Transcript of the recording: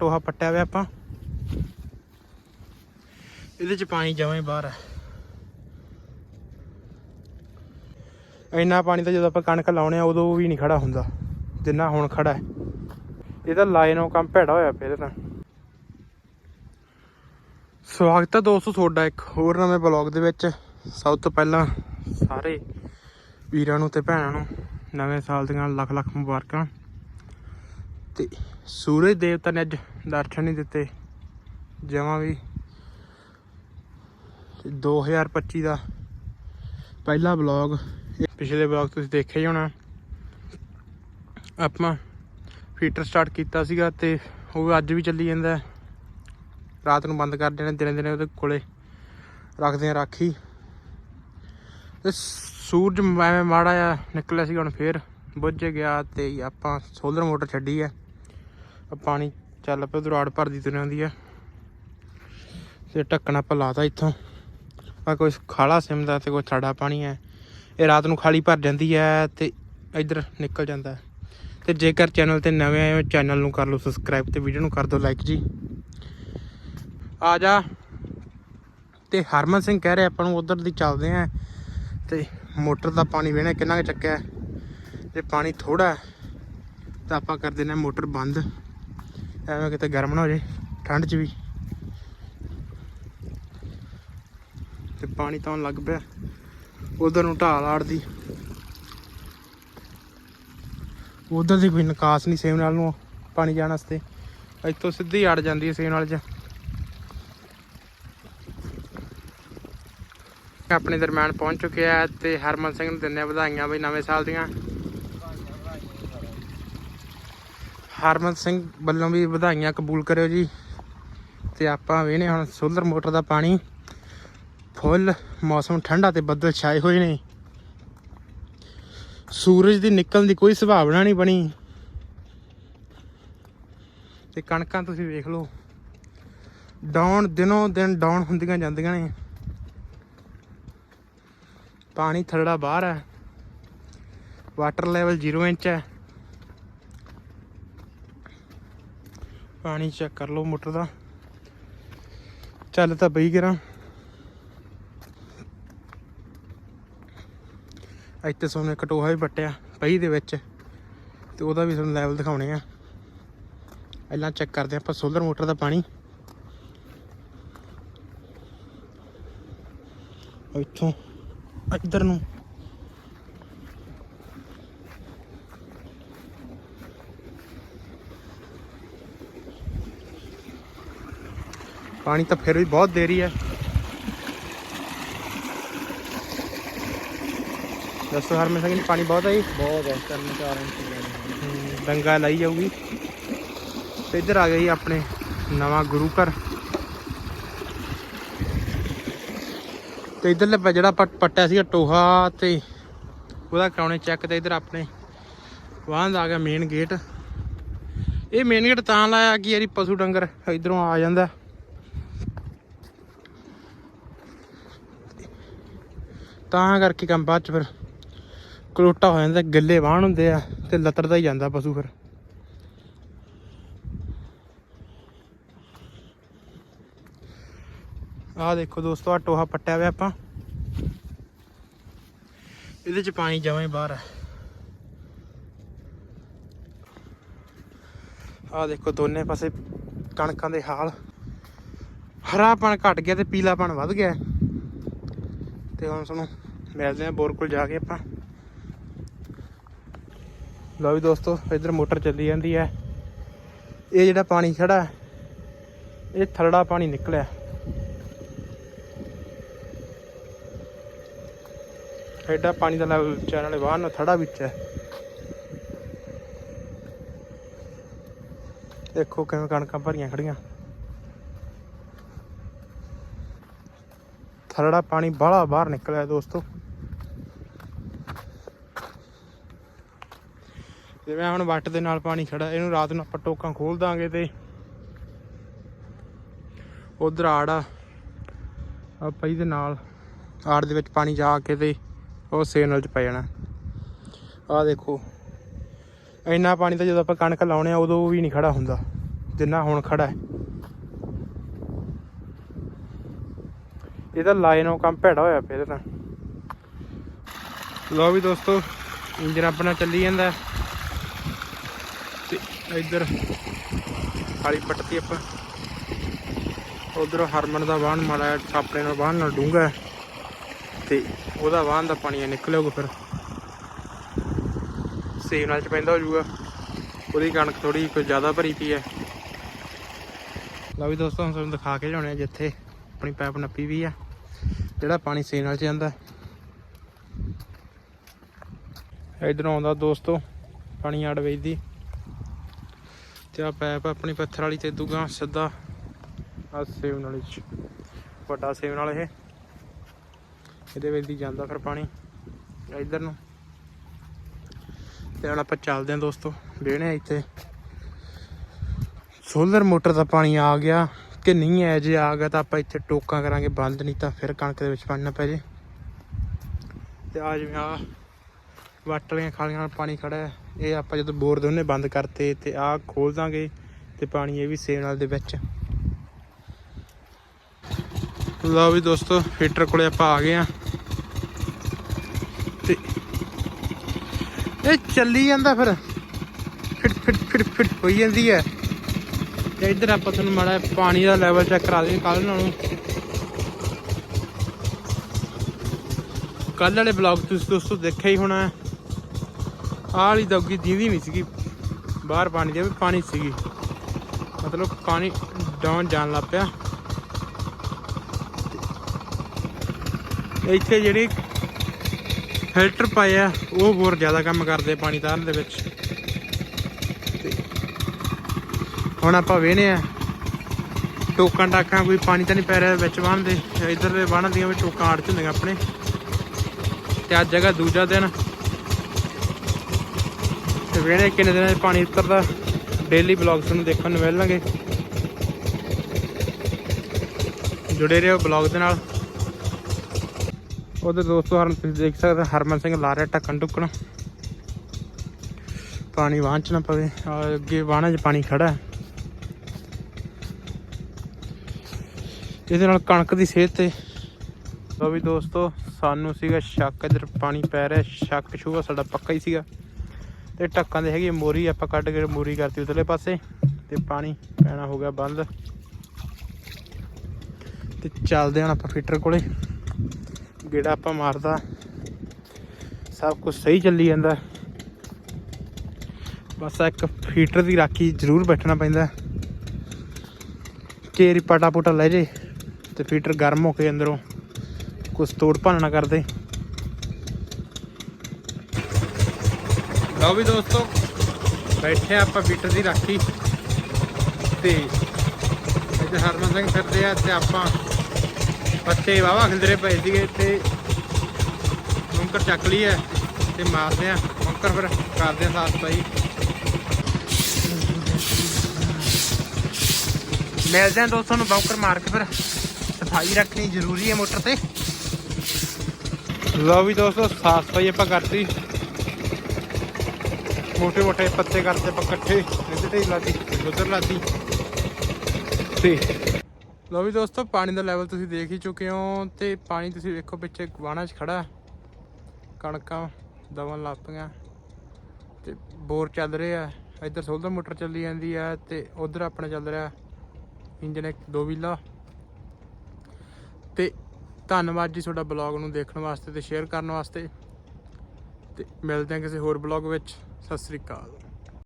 ਟੋਹਾ ਪੱਟਿਆ ਹੋਇਆ ਆਪਾਂ। ਇਹਦੇ ਚ ਪਾਣੀ ਜਮਾਂ ਬਾਹਰ ਹੈ ਇੰਨਾ ਪਾਣੀ ਤਾਂ ਜਦੋਂ ਆਪਾਂ ਕਣਕ ਲਾਉਣੇ ਆ, ਉਦੋਂ ਵੀ ਨਹੀਂ ਖੜਾ ਹੁੰਦਾ, ਜਿੰਨਾ ਹੁਣ ਖੜਾ ਹੈ। ਇਹ ਲਾਈਨੋਂ ਕੰਮ ਭੈੜਾ ਹੋਇਆ ਪਿਆ ਇਹਦੇ ਤਾਂ ਸਵਾਗਤ ਹੈ ਦੋਸਤੋ ਤੁਹਾਡਾ ਇੱਕ ਹੋਰ ਨਵੇਂ ਬਲੌਗ ਦੇ ਵਿੱਚ। ਸਭ ਤੋਂ ਪਹਿਲਾਂ ਸਾਰੇ ਵੀਰਾਂ ਨੂੰ ਤੇ ਭੈਣਾਂ ਨੂੰ ਨਵੇਂ ਸਾਲ ਦੀਆਂ ਲੱਖ ਲੱਖ ਮੁਬਾਰਕਾਂ। ਤੇ ਸੂਰਜ ਦੇਵਤਾ ਨੇ ਅੱਜ ਦਰਸ਼ਨ ਨਹੀਂ ਦਿੱਤੇ। ਜਮਾਂ ਵੀ ਤੇ 2025 ਦਾ ਪਹਿਲਾ ਬਲੌਗ ਪਿਛਲੇ ਬਲੌਗ ਤੁਸੀਂ ਦੇਖਿਆ ਹੀ ਹੋਣਾ। ਆਪਾਂ ਫੀਟਰ ਸਟਾਰਟ ਕੀਤਾ ਸੀਗਾ ਤੇ ਉਹ ਅੱਜ ਵੀ ਚੱਲੀ ਜਾਂਦਾ। ਰਾਤ ਨੂੰ ਬੰਦ ਕਰ ਦੇਣਾ, ਦਿਨੇ ਦਿਨੇ ਉਹਦੇ ਕੋਲੇ ਰੱਖਦੇ ਆ ਰਾਖੀ। ਤੇ ਸੂਰਜ ਐਵੇਂ ਮਾੜਾ ਆ ਨਿਕਲਿਆ ਸੀਗਾ ਹੁਣ ਫੇਰ, ਬੁੱਝ ਗਿਆ ਤੇ ਆਪਾਂ ਸੋਲਰ ਮੋਟਰ ਛੱਡੀ ਆ। ਪਾਣੀ ਚੱਲ ਪਿਆ ਉਧਰ ਭਰਦੀ ਤੁਰ ਆਉਂਦੀ ਆ। ਤੇ ਢੱਕਣ ਆਪਾਂ ਲਾਤਾ ਇੱਥੋਂ। ਆ ਕੋਈ ਖਾਲਾ ਸਿਮ ਦਾ ਤੇ ਕੋਈ ਥੜਾ ਪਾਣੀ ਹੈ ਇਹ ਰਾਤ ਨੂੰ ਖਾਲੀ ਭਰ ਜਾਂਦੀ ਹੈ ਤੇ ਇੱਧਰ ਨਿਕਲ ਜਾਂਦਾ। ਹੈ ਤੇ ਜੇਕਰ ਚੈਨਲ ਤੇ ਨਵੇਂ ਆਏ ਹੋ, ਚੈਨਲ ਨੂੰ ਕਰ ਲਓ ਸਬਸਕ੍ਰਾਈਬ ਤੇ ਵੀਡੀਓ ਨੂੰ ਕਰ ਦਿਓ ਲਾਈਕ ਜੀ। ਆ ਜਾ। ਤੇ ਹਰਮਨ ਸਿੰਘ ਕਹਿ ਰਿਹਾ ਆਪਾਂ ਨੂੰ ਉਧਰ ਦੀ ਚੱਲਦੇ ਆ। ਤੇ ਮੋਟਰ ਦਾ ਪਾਣੀ ਵੇਣਾ ਕਿੰਨਾ ਕੁ ਚੱਕਿਆ। ਜੇ ਪਾਣੀ ਥੋੜਾ ਤਾਂ ਆਪਾਂ ਕਰ ਦਿੰਦੇ ਹਾਂ ਮੋਟਰ ਬੰਦ। ਐਵੇਂ ਕਿਤੇ ਗਰਮ ਨਾ ਹੋ ਜੇ ਠੰਡ 'ਚ ਵੀ। ਤੇ ਪਾਣੀ ਤਾਂ ਆਉਣ ਲੱਗ ਪਿਆ। ਉਧਰ ਨੂੰ ਢਾਲ ਆੜਦੀ। ਉਧਰ ਦੀ ਕੋਈ ਨਿਕਾਸ ਨਹੀਂ ਸੇਮ ਨਾਲ ਨੂੰ ਪਾਣੀ ਜਾਣ ਵਾਸਤੇ। ਇੱਥੋਂ ਸਿੱਧੀ ਅੜ ਜਾਂਦੀ ਹੈ ਸੇਮ ਨਾਲ ਚ। ਆਪਣੇ ਦਰਮਿਆਨ ਪਹੁੰਚ ਚੁੱਕਿਆ ਹੈ ਤੇ ਹਰਮਨ ਸਿੰਘ ਨੂੰ ਦਿੰਦੇ ਹਾਂ ਵਧਾਈਆਂ ਬਈ ਨਵੇਂ ਸਾਲ ਦੀਆਂ। ਹਰਮਨ ਸਿੰਘ ਵੱਲੋਂ ਵੀ ਵਧਾਈਆਂ ਕਬੂਲ ਕਰਿਓ ਜੀ। ਤੇ ਆਪਾਂ ਵੇਨੇ ਹੁਣ ਸੋਲਰ ਮੋਟਰ ਦਾ ਪਾਣੀ ਫੁੱਲ ਮੌਸਮ ਠੰਡਾ ਤੇ ਬੱਦਲ ਛਾਏ ਹੋਏ ਨੇ। ਸੂਰਜ ਦੀ ਨਿਕਲਣ ਦੀ ਕੋਈ ਸੰਭਾਵਨਾ ਨਹੀਂ ਬਣੀ। ਤੇ ਕਣਕਾਂ ਤੁਸੀਂ ਵੇਖ ਲਓ ਡਾਊਨ ਦਿਨੋਂ ਦਿਨ ਡਾਊਨ ਹੁੰਦੀਆਂ ਜਾਂਦੀਆਂ ਨੇ। ਪਾਣੀ ਥੱਲੜਾ ਬਾਹਰ ਹੈ। ਵਾਟਰ ਲੈਵਲ 0 ਇੰਚ ਹੈ। ਪਾਣੀ ਚੈੱਕ ਕਰ ਲਓ ਮੋਟਰ ਦਾ। ਚੱਲ ਤਾਂ ਬਈ ਕਰਾਂ। ਇੱਥੇ ਸੋਨੇ ਕਟੋਹਾ ਵੀ ਪੱਟਿਆ ਪਈ ਦੇ ਵਿੱਚ, ਤੇ ਉਹਦਾ ਵੀ ਤੁਹਾਨੂੰ ਲੈਵਲ ਦਿਖਾਉਣੇ ਆ। ਪਹਿਲਾਂ ਚੈੱਕ ਕਰਦੇ ਆਪਾਂ ਸੋਲਰ ਮੋਟਰ ਦਾ ਪਾਣੀ। ਇੱਥੋਂ ਇੱਧਰ ਨੂੰ ਪਾਣੀ ਤਾਂ ਫਿਰ ਵੀ ਬਹੁਤ ਦੇਰੀ ਹੈ। ਦੱਸੋ ਹਰਮਨ ਸਿੰਘ ਜੀ ਪਾਣੀ ਬਹੁਤ ਹੈ ਜੀ? ਬਹੁਤ ਹੈ ਤਿੰਨ ਚਾਰ ਇੰਚ ਡੰਗਾ ਲਾਈ ਜਾਊਗੀ। ਤੇ ਇੱਧਰ ਆ ਗਈ ਆਪਣੇ ਨਵਾਂ ਗੁਰੂ ਘਰ। ਤੇ ਇੱਧਰਲੇ ਪਾ ਜਿਹੜਾ ਪੱਟ ਪੱਟਿਆ ਸੀਗਾ ਟੋਹਾ ਤੇ ਉਹਦਾ ਕਰਾਉਣੇ ਚੈੱਕ ਤੇ ਇੱਧਰ ਆਪਣੇ ਵਾਹਨ ਆ ਗਿਆ ਮੇਨ ਗੇਟ ਇਹ ਮੇਨ ਗੇਟ ਤਾਂ ਲਾਇਆ ਕਿ ਯਾਰੀ ਪਸ਼ੂ ਡੰਗਰ ਇਧਰੋਂ ਆ ਜਾਂਦਾ। ਤਾਂ ਕਰਕੇ ਕੰਮ ਬਾਅਦ ਚ ਫਿਰ ਕਲੋਟਾ ਹੋ ਜਾਂਦਾ, ਗੱਲੇ ਬਾਹਣ ਹੁੰਦੇ ਆ ਤੇ ਲਤੜਦਾ ਹੀ ਜਾਂਦਾ ਪਸ਼ੂ ਫਿਰ। ਆਹ ਦੇਖੋ ਦੋਸਤੋ ਆ ਟੋਹਾ ਪੱਟਿਆ ਹੋਇਆ ਆਪਾਂ। ਇਹਦੇ ਚ ਪਾਣੀ ਜਮਾਂ ਹੀ ਬਾਹਰ ਹੈ ਆਹ ਦੇਖੋ ਦੋਨੇ ਪਾਸੇ ਕਣਕਾਂ ਦੇ ਹਾਲ। ਹਰਾਪਣ ਘਟ ਗਿਆ ਤੇ ਪੀਲਾਪਣ ਵੱਧ ਗਿਆ। ਤੇ ਹੁਣ ਤੁਹਾਨੂੰ ਮਿਲਦੇ ਆ ਬੋਰ ਕੋਲ ਜਾ ਕੇ ਆਪਾਂ। ਲਓ ਵੀ ਦੋਸਤੋ, ਇੱਧਰ ਮੋਟਰ ਚੱਲੀ ਜਾਂਦੀ ਹੈ। ਇਹ ਜਿਹੜਾ ਪਾਣੀ ਖੜਾ ਇਹ ਥਲੜਾ ਪਾਣੀ ਨਿਕਲਿਆ। ਐਡਾ ਪਾਣੀ ਦਾ ਲੈਵਲ ਚੈਨ ਵਾਲੇ ਵਾਹਨ ਨਾਲ ਥੜਾ ਵਿੱਚ ਹੈ। ਦੇਖੋ ਕਿਵੇਂ ਕਣਕਾਂ ਭਰੀਆਂ ਖੜੀਆਂ ਥਲੜਾ ਪਾਣੀ ਬਾਹਲਾ ਬਾਹਰ ਨਿਕਲਿਆ ਦੋਸਤੋ। ਜਿਵੇਂ ਹੁਣ ਵੱਟ ਦੇ ਨਾਲ ਪਾਣੀ ਖੜਾ, ਇਹਨੂੰ ਰਾਤ ਨੂੰ ਆਪਾਂ ਟੋਕਾਂ ਖੋਲ ਦਾਂਗੇ ਤੇ ਉਧਰ ਆੜ ਆ ਆ ਪਈ ਦੇ ਨਾਲ। ਆੜ ਦੇ ਵਿੱਚ ਪਾਣੀ ਜਾ ਕੇ ਤੇ ਉਹ ਸੇਨਲ ਚ ਪੈ ਜਾਣਾ। ਆਹ ਦੇਖੋ, ਇੰਨਾ ਪਾਣੀ ਤਾਂ ਜਦੋਂ ਆਪਾਂ ਕਣਕ ਲਾਉਣੇ ਆ ਉਦੋਂ ਵੀ ਨਹੀਂ ਖੜਾ ਹੁੰਦਾ, ਜਿੰਨਾ ਹੁਣ ਖੜਾ ਹੈ। ਇਹਦਾ ਲਾਈਨੋਂ ਕੰਮ ਭੈੜਾ ਹੋਇਆ ਪਿਆ ਤਾਂ ਲਓ ਵੀ ਦੋਸਤੋ ਇੰਜਨ ਆਪਣਾ ਚੱਲੀ ਜਾਂਦਾ। ਹੈ। ਤੇ ਇੱਧਰ ਖਾਲੀ ਪੱਟਤੀ ਆਪਾਂ। ਉਧਰ ਹਰਮਨ ਦਾ ਵਾਹਨ ਮਾੜਾ ਹੈ, ਨਾਲ ਵਾਹਨ ਨਾਲ ਡੂੰਘਾ ਹੈ। ਤੇ ਉਹਦਾ ਵਾਹਨ ਦਾ ਪਾਣੀ ਨਿਕਲੇਗਾ ਫਿਰ। ਸੇਵ ਨਾਲ ਚ ਪੈਂਦਾ ਹੋ ਜਾਊਗਾ। ਉਹਦੀ ਕਣਕ ਥੋੜੀ ਕੋਈ ਜ਼ਿਆਦਾ ਭਰੀ ਪਈ ਹੈ। ਲਓ ਵੀ ਦੋਸਤੋ ਹੁਣ ਤੁਹਾਨੂੰ ਦਿਖਾ ਕੇ ਲਿਆਉਣੇ ਆ ਜਿੱਥੇ ਆਪਣੀ ਪਾਈਪ ਨੱਪੀ ਵੀ ਆ। ਜਿਹੜਾ ਪਾਣੀ ਸੇਵ ਨਾਲ ਚ ਜਾਂਦਾ ਇਧਰੋਂ ਆਉਂਦਾ ਦੋਸਤੋ, ਪਾਣੀ ਆੜ ਵੇਚਦੀ। ਤੇ ਆ ਪੈਪ ਆਪਣੀ ਪੱਥਰ ਵਾਲੀ ਤੇ ਦੂਗਾ ਸਿੱਧਾ। ਆ ਸੇਵ ਨਾਲ ਚ। ਵੱਡਾ ਸੇਵ ਨਾਲ ਇਹ। ਇਹਦੇ ਵਿੱਚ ਦੀ ਜਾਂਦਾ ਫਿਰ ਪਾਣੀ ਇਧਰ ਨੂੰ। ਤੇ ਹੁਣ ਆਪਾਂ ਚੱਲਦੇ ਆਂ ਦੋਸਤੋ, ਵੇਹਣੇ ਆ ਇੱਥੇ। ਸੋਲਰ ਮੋਟਰ ਦਾ ਪਾਣੀ ਆ ਗਿਆ। ਕਿ ਨਹੀਂ ਆਇਆ ਜੇ ਆ ਗਿਆ ਤਾਂ ਆਪਾਂ ਇੱਥੇ ਟੋਕਾਂ ਕਰਾਂਗੇ, ਬੰਦ, ਨਹੀਂ ਤਾਂ ਫਿਰ ਕਣਕ ਦੇ ਵਿੱਚ ਪਾਣੀ ਪੈ ਜੇ। ਤੇ ਆ ਜਿਵੇਂ ਆ ਵਾਟਲੀਆਂ ਖਾਲੀਆਂ ਨਾਲ ਪਾਣੀ ਖੜਾ ਇਹ ਆਪਾਂ ਜਦੋਂ ਬੋਰ ਦੋਨੇ ਬੰਦ ਕਰਤੇ, ਤੇ ਆ ਖੋਲ ਦਾਂਗੇ ਤੇ ਪਾਣੀ ਇਹ ਵੀ ਸੇਵ ਨਾਲ ਦੇ ਵਿੱਚ। ਲਓ ਵੀ ਦੋਸਤੋ ਹੀਟਰ ਕੋਲੇ ਆਪਾਂ ਆ ਗਏ ਆ ਤੇ ਇਹ ਚੱਲੀ ਜਾਂਦਾ ਫਿਰ। ਫਿਟ ਫਿਟ ਫਿਟ ਫਿਟ ਹੋਈ ਜਾਂਦੀ ਹੈ। ਤੇ ਇੱਧਰ ਆਪਾਂ ਤੁਹਾਨੂੰ ਮਾੜਾ ਪਾਣੀ ਦਾ ਲੈਵਲ ਚੈੱਕ ਕਰਾ ਦਈਏ ਕੱਲ ਨਾਲੋਂ। ਕੱਲ ਵਾਲੇ ਬਲੌਗ ਤੁਸੀਂ ਦੋਸਤੋ ਦੇਖਿਆ ਹੀ ਹੋਣਾ। ਆਹ ਵਾਲੀ ਦੌਗੀ ਦੀਦੀ ਨਹੀਂ ਸੀਗੀ, ਬਾਹਰ ਪਾਣੀ ਦੇ ਵੀ ਪਾਣੀ ਸੀਗੀ। ਮਤਲਬ ਪਾਣੀ ਡਾਊਨ ਜਾਣ ਲੱਗ ਪਿਆ। ਇੱਥੇ ਜਿਹੜੀ ਫਿਲਟਰ ਪਾਏ ਆ, ਉਹ ਹੋਰ ਜ਼ਿਆਦਾ ਕੰਮ ਕਰਦੇ ਪਾਣੀ ਤਾਰਨ ਦੇ ਵਿੱਚ ਤੇ ਹੁਣ ਆਪਾਂ ਵੇਹਨੇ ਆ। ਟੋਕਾਂ ਟਾਕਾਂ, ਕੋਈ ਪਾਣੀ ਤਾਂ ਨਹੀਂ ਪੈ ਰਿਹਾ ਵਿੱਚ ਵਾਹਣ ਦੇ। ਇਧਰ ਦੇ ਵਾਹਣ ਦੀਆਂ ਵੀ ਟੋਕਾਂ ਅੜ ਹੁੰਦੀਆਂ ਆਪਣੇ। ਤੇ ਅੱਜ ਜਗ੍ਹਾ ਦੂਜਾ ਦਿਨ। ਤੇ ਵੇਹਨੇ ਕਿੰਨੇ ਦਿਨਾਂ 'ਚ ਪਾਣੀ ਉਤਰਦਾ। ਡੇਲੀ ਬਲੌਗ ਤੁਹਾਨੂੰ ਦੇਖਣ ਨੂੰ ਮਿਲਣਗੇ। ਜੁੜੇ ਰਹੋ ਬਲੌਗ ਦੇ ਨਾਲ। ਉਹਦੇ ਦੋਸਤੋ ਹਰਨ, ਤੁਸੀਂ ਦੇਖ ਸਕਦੇ ਹੋ, ਹਰਮਨ ਸਿੰਘ ਲਾ ਰਿਹਾ ਢੱਕਣ ਢੁੱਕਣ। ਪਾਣੀ ਵਾਹਣ ਚ ਨਾ ਪਵੇ। ਅੱਗੇ ਵਾਹਣਾ 'ਚ ਪਾਣੀ ਖੜਾ ਹੈ। ਇਹਦੇ ਨਾਲ ਕਣਕ ਦੀ ਸਿਹਤ ਤੇ। ਲੋ ਵੀ ਦੋਸਤੋ, ਸਾਨੂੰ ਸੀਗਾ ਸ਼ੱਕ, ਇਧਰ ਪਾਣੀ ਪੈ ਰਿਹਾ, ਸ਼ੱਕ ਸ਼ੂਗਾ ਸਾਡਾ ਪੱਕਾ ਹੀ ਸੀਗਾ। ਤੇ ਢੱਕਾਂ ਦੇ ਹੈਗੀ ਮੋਰੀ, ਆਪਾਂ ਕੱਢ ਕੇ ਮੋਰੀ ਕਰਤੀ ਉਧਰਲੇ ਪਾਸੇ, ਤੇ ਪਾਣੀ ਪੈਣਾ ਹੋ ਗਿਆ ਬੰਦ। ਤੇ ਚੱਲਦੇ ਹਾਂ ਆਪਾਂ ਫਿਲਟਰ ਕੋਲੇ। ਗੇੜਾ ਆਪਾਂ ਮਾਰਦਾ। ਸਭ ਕੁਝ ਸਹੀ ਚੱਲੀ ਜਾਂਦਾ। ਬਸ ਇੱਕ ਫੀਟਰ ਦੀ ਰਾਖੀ ਜ਼ਰੂਰ ਬੈਠਣਾ ਪੈਂਦਾ। ਕੇਰੀ ਪਟਾ ਪੁਟਾ ਲੈ ਜੇ। ਤੇ ਫੀਟਰ ਗਰਮ ਹੋ ਕੇ ਅੰਦਰੋਂ ਕੁਝ ਤੋੜ ਭੰਨ ਨਾ ਕਰਦੇ। ਲਓ ਵੀ ਦੋਸਤੋ, ਬੈਠੇ ਆ ਆਪਾਂ ਫੀਟਰ ਦੀ ਰਾਖੀ ਤੇ ਇੱਥੇ ਹਰਮਨ ਸਿੰਘ ਫਿਰਦੇ ਆ ਤੇ ਆਪਾਂ ਪੱਤੇ ਵਾਵਾ ਖਿੰਦਰੇ ਪਏ ਸੀਗੇ ਤੇ ਬੰਕਰ ਚੱਕ ਲਈ ਹੈ ਤੇ ਮਾਰਦੇ ਆ ਬੰਕਰ ਫਿਰ ਕਰਦੇ ਆ ਸਾਫ਼ ਸਫ਼ਾਈ। ਮਿਲਦੇ ਆ ਦੋਸਤੋ ਨੂੰ ਬੰਕਰ ਮਾਰ ਕੇ ਫਿਰ। ਸਫ਼ਾਈ ਰੱਖਣੀ ਜ਼ਰੂਰੀ ਹੈ ਮੋਟਰ ਤੇ। ਲਓ ਵੀ ਦੋਸਤੋ, ਸਾਫ਼ ਸਫ਼ਾਈ ਆਪਾਂ ਕਰਤੀ। ਮੋਟੇ ਮੋਟੇ ਪੱਤੇ ਕਰਤੇ ਆਪਾਂ ਇਕੱਠੇ, ਇੱਧਰ ਤੇ ਲਾਤੀ, ਉੱਧਰ ਲਾਤੀ। ਤੇ ਲਓ ਵੀ ਦੋਸਤੋ, ਪਾਣੀ ਦਾ ਲੈਵਲ ਤੁਸੀਂ ਦੇਖ ਹੀ ਚੁੱਕੇ ਹੋ ਤੇ ਪਾਣੀ ਤੁਸੀਂ ਵੇਖੋ ਪਿੱਛੇ ਗਵਾਣਾ 'ਚ ਖੜਾ। ਕਣਕਾਂ ਦਵਨ ਲਾਪੀਆਂ ਪਈਆਂ ਤੇ ਬੋਰ ਚੱਲ ਰਿਹਾ। ਇੱਧਰ ਸੋਲਰ ਮੋਟਰ ਚੱਲੀ ਜਾਂਦੀ ਹੈ ਤੇ ਉਧਰ ਆਪਣਾ ਚੱਲ ਰਿਹਾ। ਇੰਜਨ ਇੱਕ ਦੋ ਵੀਲਾ ਧੰਨਵਾਦ ਜੀ ਤੁਹਾਡਾ ਬਲੌਗ ਨੂੰ ਦੇਖਣ ਵਾਸਤੇ ਤੇ ਸ਼ੇਅਰ ਕਰਨ ਵਾਸਤੇ। ਤੇ ਮਿਲਦੇ ਹਾਂ ਕਿਸੇ ਹੋਰ ਬਲੌਗ ਵਿੱਚ। ਸਤਿ ਸ੍ਰੀ ਅਕਾਲ।